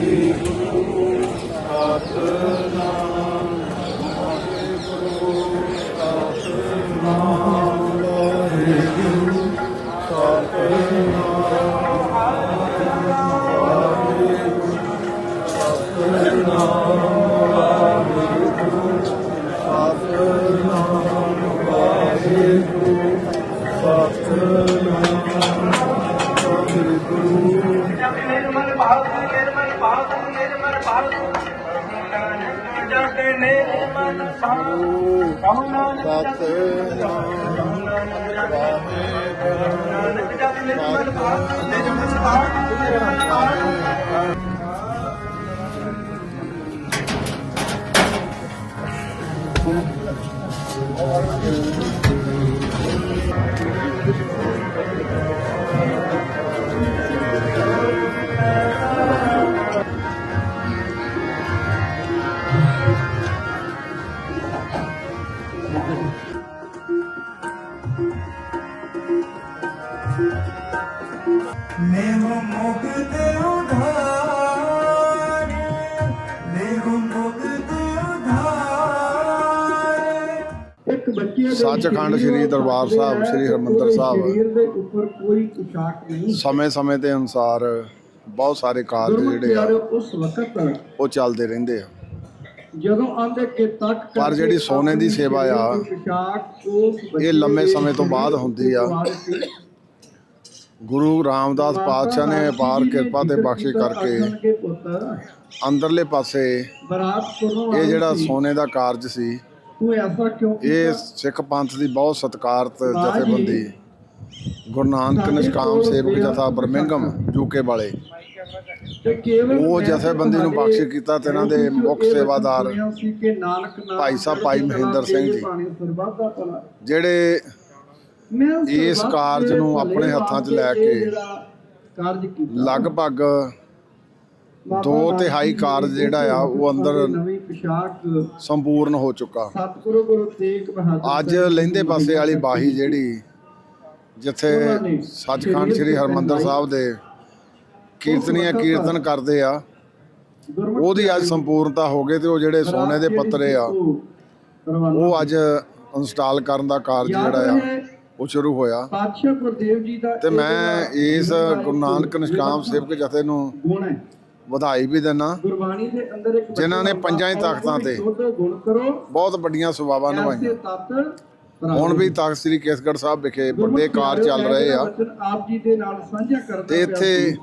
Amen. ਨਿਰਮਲ ਭਾਰਤ ਨਿਰਮਲ ਭਾਰਤ ਨਿਰਮਲ ਭਾਰਤ ਜਗ ਨਿਰਮਲ ਭਾਰਤ। ਨਾਨਕ ਜਗ ਨਿਰਮਲ ਭਾਰਤ ਨਿਰਮਲ ਭਾਰਤ ਨਿਰਮਲ ਭਾਰਤ नेहो मुक्त उधार नेहो मुक्त उधार ਇੱਕ ਬੱਚੇ ਦੇ ਸੱਚਖੰਡ ਸ੍ਰੀ ਦਰਬਾਰ ਸਾਹਿਬ, ਸ੍ਰੀ ਹਰਿਮੰਦਰ ਸਾਹਿਬ। ਸਰੀਰ ਦੇ ਉੱਪਰ ਕੋਈ ਪੁਸ਼ਾਕ ਨਹੀਂ ਸਮੇਂ-ਸਮੇਂ ਦੇ ਅਨੁਸਾਰ ਬਹੁਤ ਸਾਰੇ ਕਾਰਜ ਗੁਰਮੁਖ ਜਿਹੜੇ ਆ ਪਿਆਰਿਓ, ਉਸ ਵਕਤ ਉਹ ਚੱਲਦੇ ਰਹਿੰਦੇ ਆ ਜਦੋਂ ਆਂਦੇ ਕਿ ਤੱਕ ਪਰ ਜਿਹੜੀ ਸੋਨੇ ਦੀ ਸੇਵਾ ਆ, ਪੁਸ਼ਾਕ ਉਸ ਇਹ ਲੰਮੇ ਸਮੇਂ ਤੋਂ ਬਾਅਦ ਹੁੰਦੀ ਆ। ਗੁਰੂ ਰਾਮਦਾਸ ਪਾਤਸ਼ਾਹ ਨੇ ਅਪਾਰ ਕਿਰਪਾ ਤੇ ਬਖਸ਼ਿਸ਼ ਕਰਕੇ ਅੰਦਰਲੇ ਪਾਸੇ ਇਹ ਜਿਹੜਾ ਸੋਨੇ ਦਾ ਕਾਰਜ ਸੀ ਇਹ ਸਿੱਖ ਪੰਥ ਦੀ ਬਹੁਤ ਸਤਿਕਾਰਤ ਜਥੇਬੰਦੀ। ਗੁਰੂ ਨਾਨਕ ਨਿਸ਼ਕਾਮ ਸੇਵਕ ਜਥਾ ਬਰਮਿੰਗਮ ਯੂਕੇ ਵਾਲੇ। ਉਹ ਜਥੇਬੰਦੀ ਨੂੰ ਬਖਸ਼ਿਸ਼ ਕੀਤਾ ਤੇ ਇਹਨਾਂ ਦੇ ਮੁੱਖ ਸੇਵਾਦਾਰ ਭਾਈ ਸਾਹਿਬ ਭਾਈ ਮਹਿੰਦਰ ਸਿੰਘ ਜੀ। ਜਿਹੜੇ ਇਸ ਕਾਰਜ ਨੂੰ ਆਪਣੇ ਹੱਥਾਂ 'ਚ ਲੈ ਕੇ ਲਗਭਗ ਦੋ ਤਿਹਾਈ ਕਾਰਜ ਜਿਹੜਾ ਆ ਉਹ ਅੰਦਰ ਸੰਪੂਰਨ ਹੋ ਚੁੱਕਾ। ਅੱਜ ਲਹਿੰਦੇ ਪਾਸੇ ਵਾਲੀ ਬਾਹੀ ਜਿਹੜੀ ਜਿੱਥੇ ਸੱਚਖੰਡ ਸ੍ਰੀ ਹਰਮੰਦਰ ਸਾਹਿਬ ਦੇ ਕੀਰਤਨੀਆਂ ਕੀਰਤਨ ਕਰਦੇ ਆ ਉਹਦੀ ਅੱਜ ਸੰਪੂਰਨਤਾ ਹੋ ਗਈ ਤੇ ਉਹ ਜਿਹੜੇ ਸੋਨੇ ਦੇ ਪੱਤਰੇ ਆ ਉਹ ਅੱਜ ਇੰਸਟਾਲ ਕਰਨ ਦਾ ਕਾਰਜ ਜਿਹੜਾ ਆ। ਉਹ ਸ਼ੁਰੂ ਹੋਇਆ। ਪਾਤਸ਼ਾਹ ਗੁਰਦੇਵ ਜੀ ਦਾ ਤੇ ਮੈਂ ਇਸ ਗੁਰੂ ਨਾਨਕ ਨਿਸ਼ਕਾਮ ਸੇਵਕ ਜਥੇ ਨੂੰ ਵਧਾਈ ਵੀ ਦਿੰਦਾ। ਗੁਰਬਾਣੀ ਦੇ ਅੰਦਰ ਇੱਕ ਜਿਨ੍ਹਾਂ ਨੇ ਪੰਜਾਂ ਹੀ ਤਖ਼ਤਾਂ ਤੇ ਕਰੋ। ਬਹੁਤ ਵੱਡੀਆਂ ਐਸੇ ਨਿਭਾਈਆਂ। ਹੁਣ ਵੀ ਤਖਤ ਸ੍ਰੀ ਕੇਸਗੜ੍ਹ ਸਾਹਿਬ ਵਿਖੇ ਵੱਡੇ ਕਾਰਜ ਚੱਲ ਰਹੇ ਆ। ਬਚਨ ਆਪ ਜੀ ਦੇ ਨਾਲ ਸਾਂਝਾ ਕਰਦਾ ਤੇ ਇੱਥੇ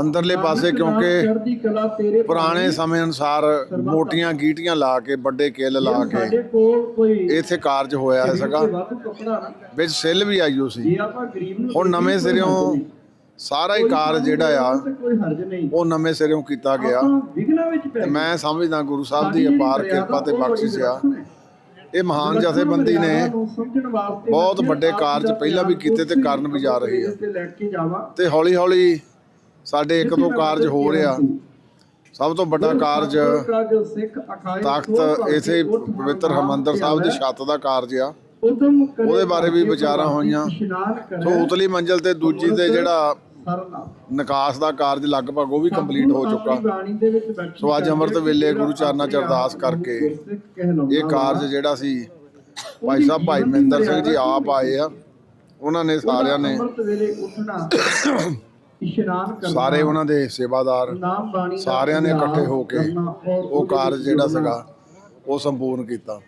ਅੰਦਰਲੇ ਪਾਸੇ ਕਿਉਂਕਿ ਪੁਰਾਣੇ ਸਮੇਂ ਅਨੁਸਾਰ ਮੋਟੀਆਂ ਗੀਟੀਆਂ ਲਾ ਕੇ ਵੱਡੇ ਕਿੱਲ ਲਾ ਕੇ ਇੱਥੇ ਕਾਰਜ ਹੋਇਆ ਹੈ ਸੀਗਾ। ਵਿੱਚ ਸਿੱਲ ਵੀ ਸੀ। ਆਪਾਂ ਗਰੀਬ ਨੂੰ ਹੁਣ ਨਵੇਂ ਸਿਰਿਓਂ ਸਾਰਾ ਹੀ ਕਾਰਜ ਜਿਹੜਾ ਆ ਉਹ ਨਵੇਂ ਸਿਰਿਓਂ ਕੀਤਾ ਗਿਆ। ਮੈਂ ਸਮਝਦਾ ਗੁਰੂ ਸਾਹਿਬ ਦੀ ਅਪਾਰ ਕਿਰਪਾ ਤੇ ਬਖਸ਼ਿਸ਼ ਆ। ਇਹ ਮਹਾਨ ਜਥੇਬੰਦੀ ਨੇ ਬਹੁਤ ਵੱਡੇ ਕਾਰਜ ਪਹਿਲਾਂ ਵੀ ਕੀਤੇ ਤੇ ਕਰਨ ਵੀ ਜਾ ਰਹੀ ਆ। ਤੇ ਹੌਲੀ ਹੌਲੀ ਸਾਡੇ ਇੱਕ ਦੋ ਕਾਰਜ ਹੋ ਰਿਹਾ। ਸਭ ਤੋਂ ਵੱਡਾ ਕਾਰਜ ਤਖਤ ਇਥੇ ਪਵਿੱਤਰ ਹਰਮੰਦਰ ਸਾਹਿਬ ਦੀ ਛੱਤ ਦਾ ਕਾਰਜ ਆ। ਉਹਦੇ ਬਾਰੇ ਵੀ ਵਿਚਾਰਾਂ ਹੋਈਆਂ। ਸੋ ਉਤਲੀ ਮੰਜ਼ਲ ਤੇ ਦੂਜੀ ਤੇ ਜਿਹੜਾ ਨਿਕਾਸ ਦਾ ਕਾਰਜ ਲਗਭਗ ਉਹ ਵੀ ਕੰਪਲੀਟ ਹੋ ਚੁੱਕਾ। ਸੋ ਅੱਜ ਅੰਮ੍ਰਿਤ ਵੇਲੇ ਗੁਰੂ ਚਰਨਾਂ ਚ ਅਰਦਾਸ ਕਰਕੇ ਇਹ ਕਾਰਜ ਜਿਹੜਾ ਸੀ ਭਾਈ ਸਾਹਿਬ ਭਾਈ ਮਹਿੰਦਰ ਸਿੰਘ ਜੀ ਆਪ ਆਏ ਆ। ਉਹਨਾਂ ਨੇ ਸਾਰਿਆਂ ਨੇ ਅੰਮ੍ਰਿਤ ਵੇਲੇ ਉੱਠਣਾ। ਇਸ਼ਨਾਨ ਕਰਨਾ ਸਾਰੇ ਉਹਨਾਂ ਦੇ ਸੇਵਾਦਾਰ ਨਾਮ ਬਾਣੀ ਦਾ ਸਾਰਿਆਂ ਨੇ ਇਕੱਠੇ ਹੋ ਕੇ ਕਰਨਾ ਔਰ ਉਹ ਕਾਰਜ ਜਿਹੜਾ ਸੀਗਾ ਉਹ ਸੰਪੂਰਨ ਕੀਤਾ।